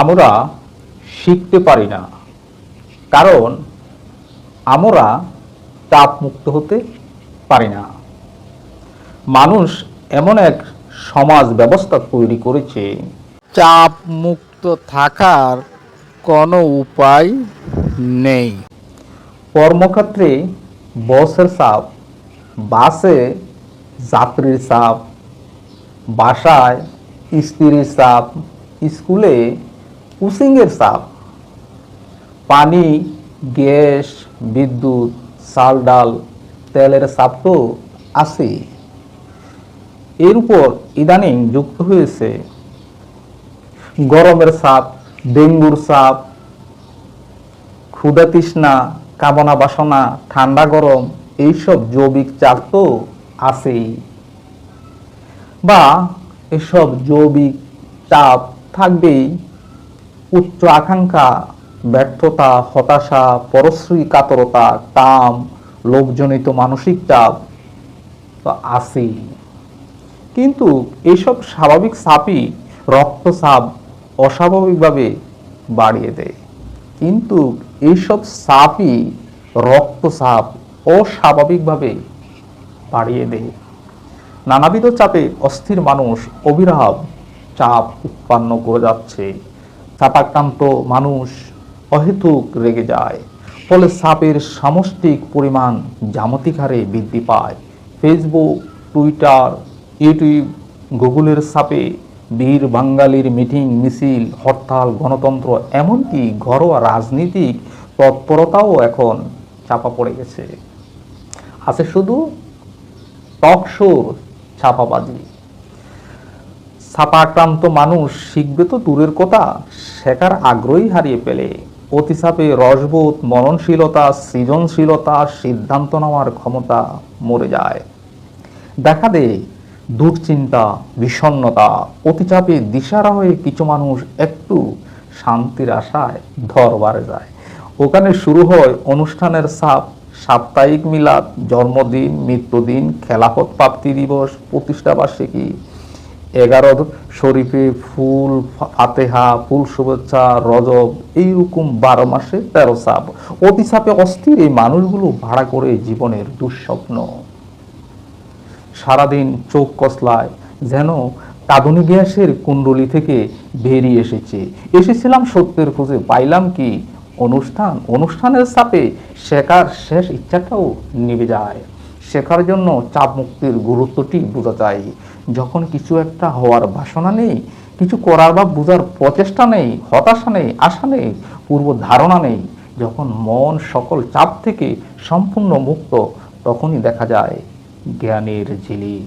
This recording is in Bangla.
আমরা শিখতে পারি না। কারণ আমরা চাপ মুক্ত হতে পারি না। মানুষ এমন এক সমাজ ব্যবস্থা তৈরি করেছে চাপ মুক্ত থাকার কোনো উপায় নেই। কর্মক্ষেত্রে বসের চাপ, বাসে যাত্রীর চাপ, বাসায় স্ত্রীর চাপ, স্কুলে কুসিংয়ের চাপ। পানি, গ্যাস, বিদ্যুৎ, চাল, ডাল, তেলের চাপ তো আছেই। এর উপর ইদানিং যুক্ত হয়েছে। গরমের চাপ, ডেঙ্গুর চাপ ক্ষুদা তৃষ্ণা, কামনা বাসনা, ঠান্ডা গরম, এইসব জৈবিক চাপ তো আছেই। বা এসব জৈবিক চাপ থাকবেই উচ্চ আকাঙ্ক্ষা, ব্যর্থতা, হতাশা পরশ্রী কাতরতা কাম লোকজনিত মানসিক চাপ তো আছেই। কিন্তু এইসব স্বাভাবিক চাপই রক্তচাপ অস্বাভাবিকভাবে বাড়িয়ে দেয়। কিন্তু এইসব চাপই রক্তচাপ অস্বাভাবিকভাবে বাড়িয়ে দেয়। নানাবিধ চাপে অস্থির মানুষ, অবিরাম চাপ উৎপন্ন করে যাচ্ছে। চাপাক্রান্ত মানুষ অহেতুক রেগে যায়। ফলে সাপের সামষ্টিক পরিমাণ জামতিক হারে বৃদ্ধি পায়। ফেসবুক, টুইটার, ইউটিউব, গুগলের সাপে বীর বাঙালির মিটিং, মিছিল, হরতাল, গণতন্ত্র, এমনকি ঘরোয়া রাজনীতিক তৎপরতাও এখন চাপা পড়ে গেছে। আছে শুধু টকশোর ছাপাবাজি ছাপাক্রান্ত মানুষ শিখবে তো দূরের কথা, শেখার আগ্রহী হারিয়ে ফেলে। অতিচাপে রসবোধ মননশীলতা সৃজনশীলতা, সিদ্ধান্ত নেওয়ার ক্ষমতা মরে যায়। দেখা দেয় দুশ্চিন্তা, বিষণ্ণতা অতিচাপে দিশারা হয়ে কিছু মানুষ একটু শান্তির আশায় দরবারে যায়। ওখানে শুরু হয় অনুষ্ঠানের সাপ সাপ্তাহিক মিলাদ, জন্মদিন মৃত্যুদিন খেলাফত প্রাপ্তি দিবস, প্রতিষ্ঠাবার্ষিকী এগারো শরীফে ফুল, ফাতেহা, ফুল শুভেচ্ছা, রজব, এইরকম বারো মাসে তেরো চাপ অতিচাপে অস্থির এই মানুষগুলো ভাড়া করে জীবনের দুঃস্বপ্ন। সারাদিন চোখ কসলায় যেন কাঁদনি গ্যাসের কুণ্ডলি থেকে বেরিয়ে এসেছে। এসেছিলাম সত্যের খোঁজে, পাইলাম কি? অনুষ্ঠান, অনুষ্ঠানের সাপে শেখার শেষ ইচ্ছাটাও নিভে যায়। শেখার জন্য চাপ মুক্তির গুরুত্বটি বোঝা যায়। যখন কিছু একটা হওয়ার বাসনা নেই, কিছু করার বা বোঝার প্রচেষ্টা নেই, হতাশা নেই, আশা নেই, পূর্ব ধারণা নেই, যখন মন সকল চাপ থেকে সম্পূর্ণ মুক্ত, তখনই দেখা যায় জ্ঞানের ঝিলিক।